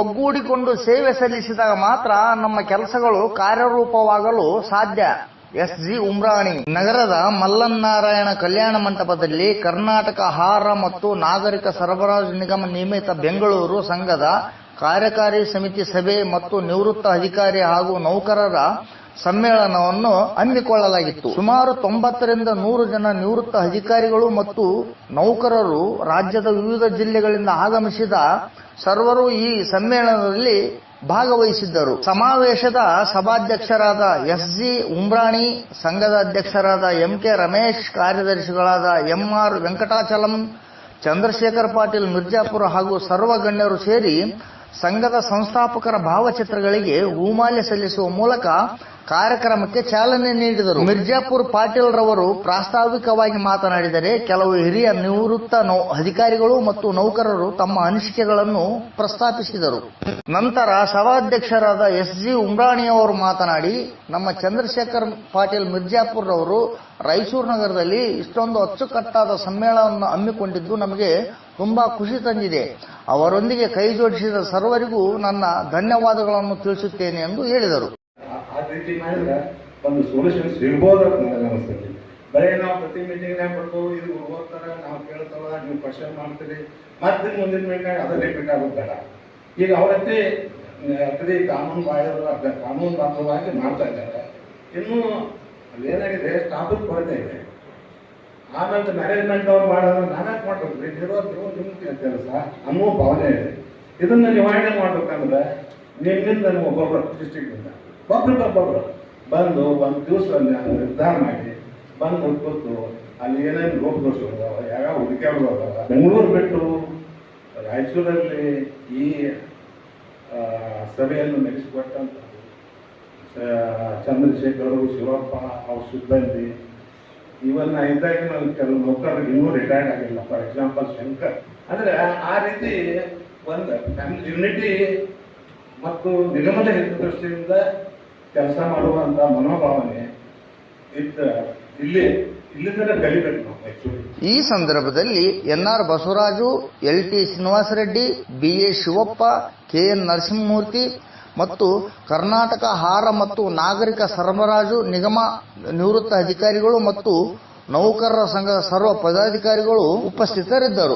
ಒಗ್ಗೂಡಿಕೊಂಡು ಸೇವೆ ಸಲ್ಲಿಸಿದಾಗ ಮಾತ್ರ ನಮ್ಮ ಕೆಲಸಗಳು ಕಾರ್ಯರೂಪವಾಗಲು ಸಾಧ್ಯ. S G Umrani. ನಗರದ ಮಲ್ಲನ್ನಾರಾಯಣ ಕಲ್ಯಾಣ ಮಂಟಪದಲ್ಲಿ ಕರ್ನಾಟಕ ಆಹಾರ ಮತ್ತು ನಾಗರಿಕ ಸರಬರಾಜು ನಿಗಮ ನಿಯಮಿತ ಬೆಂಗಳೂರು ಸಂಘದ ಕಾರ್ಯಕಾರಿ ಸಮಿತಿ ಸಭೆ ಮತ್ತು ನಿವೃತ್ತ ಅಧಿಕಾರಿ ಹಾಗೂ ನೌಕರರ ಸಮ್ಮೇಳನವನ್ನು ಹಮ್ಮಿಕೊಳ್ಳಲಾಗಿತ್ತು. ಸುಮಾರು ತೊಂಬತ್ತರಿಂದ ನೂರು ಜನ ನಿವೃತ್ತ ಅಧಿಕಾರಿಗಳು ಮತ್ತು ನೌಕರರು ರಾಜ್ಯದ ವಿವಿಧ ಜಿಲ್ಲೆಗಳಿಂದ ಆಗಮಿಸಿದ ಸರ್ವರು ಈ ಸಮ್ಮೇಳನದಲ್ಲಿ ಭಾಗವಹಿಸಿದ್ದರು. ಸಮಾವೇಶದ ಸಭಾಧ್ಯಕ್ಷರಾದ ಎಸ್ ಜಿ ಉಮ್ರಾಣಿ, ಸಂಘದ ಅಧ್ಯಕ್ಷರಾದ ಎಂ ಕೆ ರಮೇಶ್, ಕಾರ್ಯದರ್ಶಿಗಳಾದ ಎಂ ಆರ್ ವೆಂಕಟಾಚಲಂ, ಚಂದ್ರಶೇಖರ್ ಪಾಟೀಲ್ ಮಿರ್ಜಾಪುರ ಹಾಗೂ ಸರ್ವ ಗಣ್ಯರು ಸೇರಿ ಸಂಘದ ಸಂಸ್ಥಾಪಕರ ಭಾವಚಿತ್ರಗಳಿಗೆ ಹೂಮಾಲ್ಯ ಸಲ್ಲಿಸುವ ಮೂಲಕ ಕಾರ್ಯಕ್ರಮಕ್ಕೆ ಚಾಲನೆ ನೀಡಿದರು. ಮಿರ್ಜಾಪುರ್ ಪಾಟೀಲ್ ರವರು ಪ್ರಾಸ್ತಾವಿಕವಾಗಿ ಮಾತನಾಡಿದರೆ, ಕೆಲವು ಹಿರಿಯ ನಿವೃತ್ತ ಅಧಿಕಾರಿಗಳು ಮತ್ತು ನೌಕರರು ತಮ್ಮ ಅನಿಸಿಕೆಗಳನ್ನು ಪ್ರಸ್ತಾಪಿಸಿದರು. ನಂತರ ಸಭಾಧ್ಯಕ್ಷರಾದ ಎಸ್ ಜಿ ಉಮ್ರಾಣಿಯವರು ಮಾತನಾಡಿ, ನಮ್ಮ ಚಂದ್ರಶೇಖರ್ ಪಾಟೀಲ್ ಮಿರ್ಜಾಪುರ್ ರವರು ರಾಯಚೂರು ನಗರದಲ್ಲಿ ಇಷ್ಟೊಂದು ಅಚ್ಚುಕಟ್ಟಾದ ಸಮ್ಮೇಳನವನ್ನು ಹಮ್ಮಿಕೊಂಡಿದ್ದು ನಮಗೆ ತುಂಬಾ ಖುಷಿ ತಂದಿದೆ. ಅವರೊಂದಿಗೆ ಕೈ ಜೋಡಿಸಿದ ಸರ್ವರಿಗೂ ನನ್ನ ಧನ್ಯವಾದಗಳನ್ನು ತಿಳಿಸುತ್ತೇನೆ ಎಂದು ಹೇಳಿದರು. ರೀತಿ ಮಾಡಿದ್ರೆ ಒಂದು ಸೊಲ್ಯೂಷನ್ ಸಿಗ್ಬೋದು ಅಂತ ನನಗೆ ಅನಿಸ್ತೈತಿ. ಬರೀ ನಾವು ಪ್ರತಿ ಮೀಟಿಂಗ್ನಾಗ ಕೊಡ್ತೇವೆ ಇದು ಹೋಗ್ತಾರ ನಾವು ಕೇಳ್ತಾವ ನೀವು ಕ್ವಶನ್ ಮಾಡ್ತೀರಿ ಮತ್ತೆ ಮುಂದಿನ ಮೀಟಿಂಗ್ ಅದು ರಿಪೀಟ್ ಆಗೋದು ಈಗ ಅವರತ್ತಿ ಅಗದಿ ಕಾನೂನು ಬಾಹಿರ ಕಾನೂನು ಬಾಂಧವಾಗಿ ಮಾಡ್ತಾ ಇದ್ದಾರೆ. ಇನ್ನು ಅದೇನಾಗಿದೆ ಸ್ಟಾಫ್ ಕೊರತೆ ಇದೆ. ಆಮೇಲೆ ಮ್ಯಾನೇಜ್ಮೆಂಟ್ ಅವ್ರು ಮಾಡೋದು ನಾನೇ ಮಾಡ್ಬೇಕು. ಇರೋ ನೀವು ನಿಮ್ಮ ಕೆಲಸ, ಅನ್ನೋ ಭಾವನೆ ಇದೆ. ಇದನ್ನು ನಿವಾರಣೆ ಮಾಡ್ಬೇಕಂದ್ರೆ, ನಿಮ್ಮಿಂದ ನಮ್ಮ ಒಬ್ಬೊಬ್ಬರು ಡಿಸ್ಟ್ರಿಕ್ಟಿಂದ ಒಬ್ರು ಒಬ್ಬೊಬ್ರು ಬಂದು ಒಂದು ದಿವಸ ನಿರ್ಧಾರ ಮಾಡಿ, ಬಂದು ಕೂತು ಅಲ್ಲಿ ಏನೇನು ರೋಗ ಅದಾವ ಯಾವ ಹುಡುಕಿಗಳು ಬೆಂಗಳೂರು ಬಿಟ್ಟು ರಾಯಚೂರಲ್ಲಿ ಈ ಸಭೆಯನ್ನು ನಡೆಸಿಕೊಟ್ಟಂತ ಚಂದ್ರಶೇಖರ್ ಶಿವಪ್ಪ ಅವ್ರ ಸಿಬ್ಬಂದಿ, ಇವನ್ನ ಇದ್ದಾಗ ನಾನು ಕೆಲವು ನೌಕರರಿಗೆ ಇನ್ನೂ ರಿಟೈರ್ಡ್ ಆಗಿಲ್ಲ. For example Shankar. ಅಂದ್ರೆ ಆ ರೀತಿ ಒಂದು ಫ್ಯಾಮಿಲಿ ಯುನಿಟಿ ಮತ್ತು ನಿಗಮದ ಹಿತದೃಷ್ಟಿಯಿಂದ ಕೆಲಸ ಮಾಡುವಂತ ಮನೋಭಾವನೆ ಇದ್ದ ಇಲ್ಲಿ ಈ ಸಂದರ್ಭದಲ್ಲಿ NR Basavaraju L T Srinivasa Reddy BA Shivappa, KN Narasimhamurthy ಮತ್ತು ಕರ್ನಾಟಕ ಆಹಾರ ಮತ್ತು ನಾಗರಿಕ ಸರಬರಾಜು ನಿಗಮ ನಿವೃತ್ತ ಅಧಿಕಾರಿಗಳು ಮತ್ತು ನೌಕರರ ಸಂಘದ ಸರ್ವ ಪದಾಧಿಕಾರಿಗಳು ಉಪಸ್ಥಿತರಿದ್ದರು.